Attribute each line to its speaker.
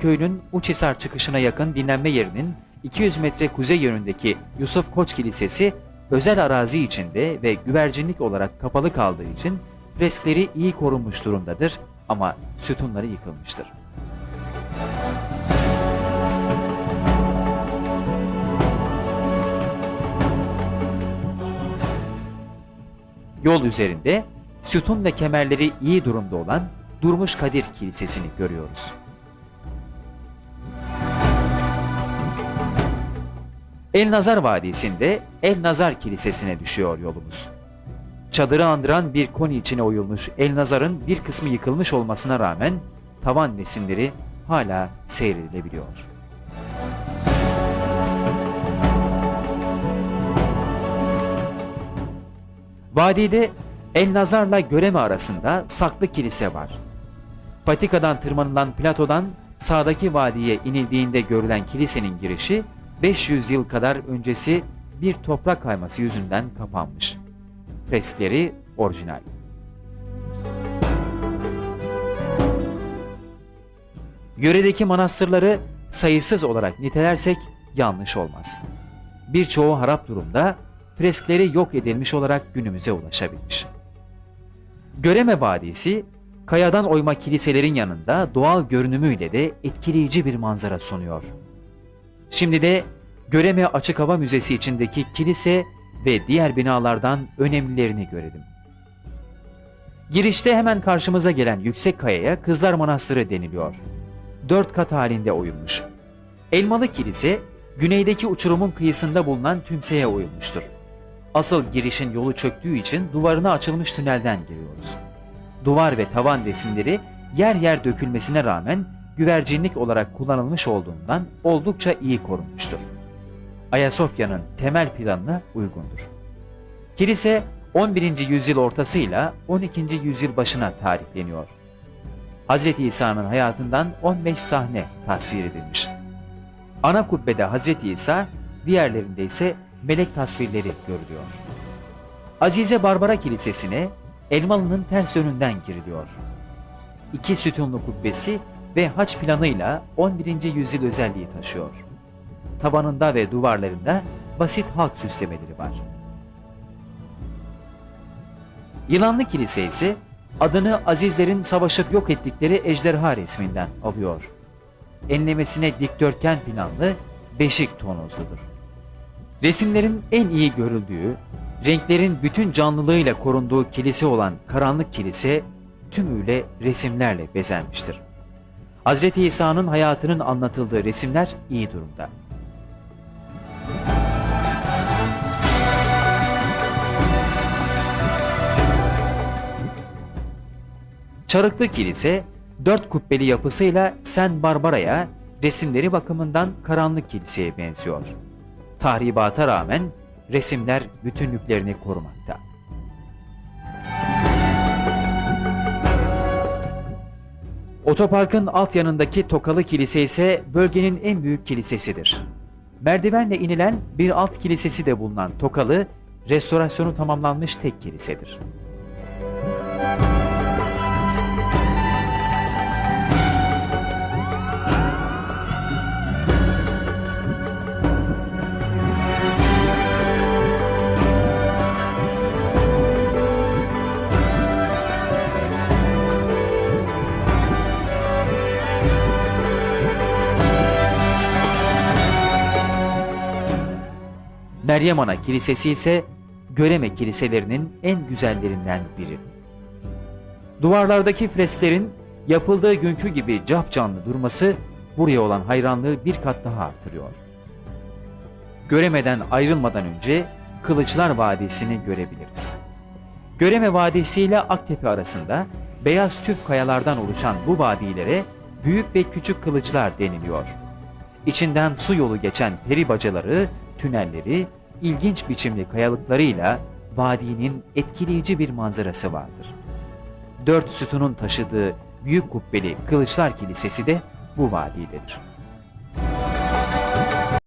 Speaker 1: Köyünün Uçhisar çıkışına yakın dinlenme yerinin 200 metre kuzey yönündeki Yusuf Koç Kilisesi özel arazi içinde ve güvercinlik olarak kapalı kaldığı için freskleri iyi korunmuş durumdadır ama sütunları yıkılmıştır. Yol üzerinde sütun ve kemerleri iyi durumda olan Durmuş Kadir Kilisesi'ni görüyoruz. El Nazar Vadisi'nde El Nazar Kilisesi'ne düşüyor yolumuz. Çadırı andıran bir koni içine oyulmuş El Nazar'ın bir kısmı yıkılmış olmasına rağmen tavan resimleri hala seyredilebiliyor. Vadide El Nazar'la Göreme arasında saklı kilise var. Patikadan tırmanılan platodan sağdaki vadiye inildiğinde görülen kilisenin girişi 500 yıl kadar öncesi bir toprak kayması yüzünden kapanmış. Freskleri orijinal. Yöredeki manastırları sayısız olarak nitelersek yanlış olmaz. Birçoğu harap durumda, freskleri yok edilmiş olarak günümüze ulaşabilmiş. Göreme Vadisi, kayadan oyma kiliselerin yanında doğal görünümüyle de etkileyici bir manzara sunuyor. Şimdi de Göreme Açık Hava Müzesi içindeki kilise ve diğer binalardan önemlilerini görelim. Girişte hemen karşımıza gelen yüksek kayaya Kızlar Manastırı deniliyor. Dört kat halinde oyulmuş. Elmalı Kilise, güneydeki uçurumun kıyısında bulunan tümseye oyulmuştur. Asıl girişin yolu çöktüğü için duvarına açılmış tünelden giriyoruz. Duvar ve tavan resimleri yer yer dökülmesine rağmen güvercinlik olarak kullanılmış olduğundan oldukça iyi korunmuştur. Ayasofya'nın temel planına uygundur. Kilise 11. yüzyıl ortasıyla 12. yüzyıl başına tarihleniyor. Hz. İsa'nın hayatından 15 sahne tasvir edilmiş. Ana kubbede Hz. İsa, diğerlerinde ise melek tasvirleri görülüyor. Azize Barbara Kilisesi'ne Elmalı'nın ters yönünden giriliyor. İki sütunlu kubbesi ve haç planıyla 11. yüzyıl özelliği taşıyor. Tabanında ve duvarlarında basit halk süslemeleri var. Yılanlı Kilise ise adını Azizlerin savaşıp yok ettikleri ejderha resminden alıyor. Enlemesine dikdörtgen planlı beşik tonozludur. Resimlerin en iyi görüldüğü, renklerin bütün canlılığıyla korunduğu kilise olan Karanlık Kilise tümüyle resimlerle bezenmiştir. Hazreti İsa'nın hayatının anlatıldığı resimler iyi durumda. Çarıklı Kilise, dört kubbeli yapısıyla Sen Barbara'ya, resimleri bakımından Karanlık Kilise'ye benziyor. Tahribata rağmen resimler bütünlüklerini korumakta. Otoparkın alt yanındaki Tokalı Kilise ise bölgenin en büyük kilisesidir. Merdivenle inilen bir alt kilisesi de bulunan Tokalı, restorasyonu tamamlanmış tek kilisedir. Meryem Ana Kilisesi ise Göreme kiliselerinin en güzellerinden biri. Duvarlardaki fresklerin yapıldığı günkü gibi capcanlı durması buraya olan hayranlığı bir kat daha artırıyor. Göremeden ayrılmadan önce Kılıçlar Vadisi'ni görebiliriz. Göreme Vadisi ile Aktepe arasında beyaz tüf kayalardan oluşan bu vadilere büyük ve küçük kılıçlar deniliyor. İçinden su yolu geçen peri bacaları, tünelleri, ilginç biçimli kayalıklarıyla vadinin etkileyici bir manzarası vardır. Dört sütunun taşıdığı büyük kubbeli Kılıçlar Kilisesi de bu vadidedir.